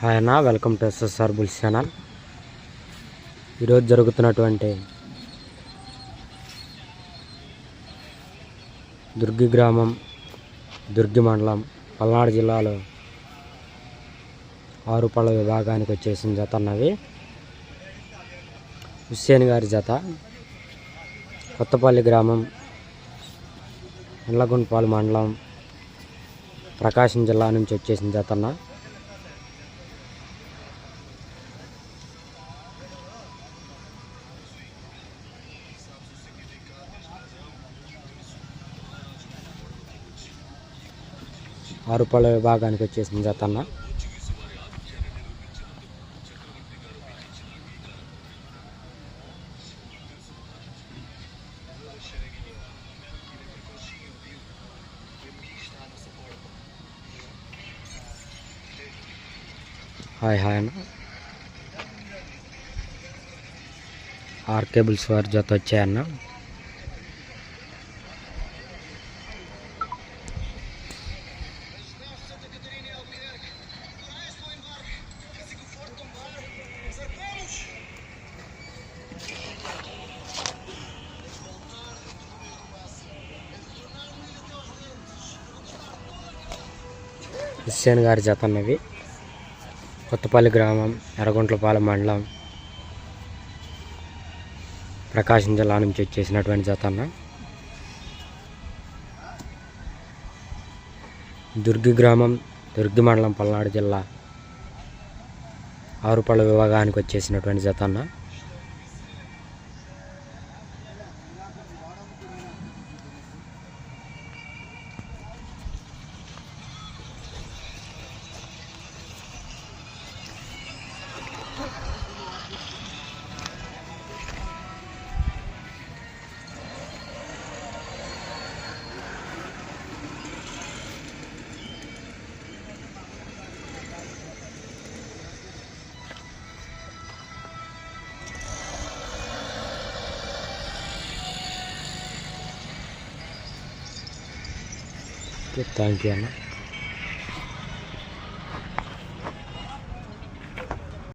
Hi అన్న welcome to S S R bulls channel. ఈరోజు జరుగుతున్నటువంటి దుర్గి గ్రామం దుర్గి మండలం పల్నాడు జిల్లాలో ఆరుపళ్ళ విభాగానికి వచ్చేసిన జత అన్నవి హుస్సేన్ గారి జత. కొత్తపల్లి గ్రామం ఎల్లగుంటపాలు మండలం ప్రకాశం జిల్లా నుంచి వచ్చేసిన జత అన్న విభాగానికి వచ్చేసింది జత అన్న హాయ్ హాయ్ అన్న. ఆర్ కేబుల్స్ వారి జత వచ్చాయన్న. హుస్సేన్ గారి జత అన్నవి కొత్తపల్లి గ్రామం ఎర్రగుంట్లపాలెం మండలం ప్రకాశం జిల్లా నుంచి వచ్చేసినటువంటి జత. అన్న దుర్గి గ్రామం దుర్గి మండలం పల్నాడు జిల్లా ఆరుపళ్ళ విభాగానికి వచ్చేసినటువంటి జత. అన్న के थैंक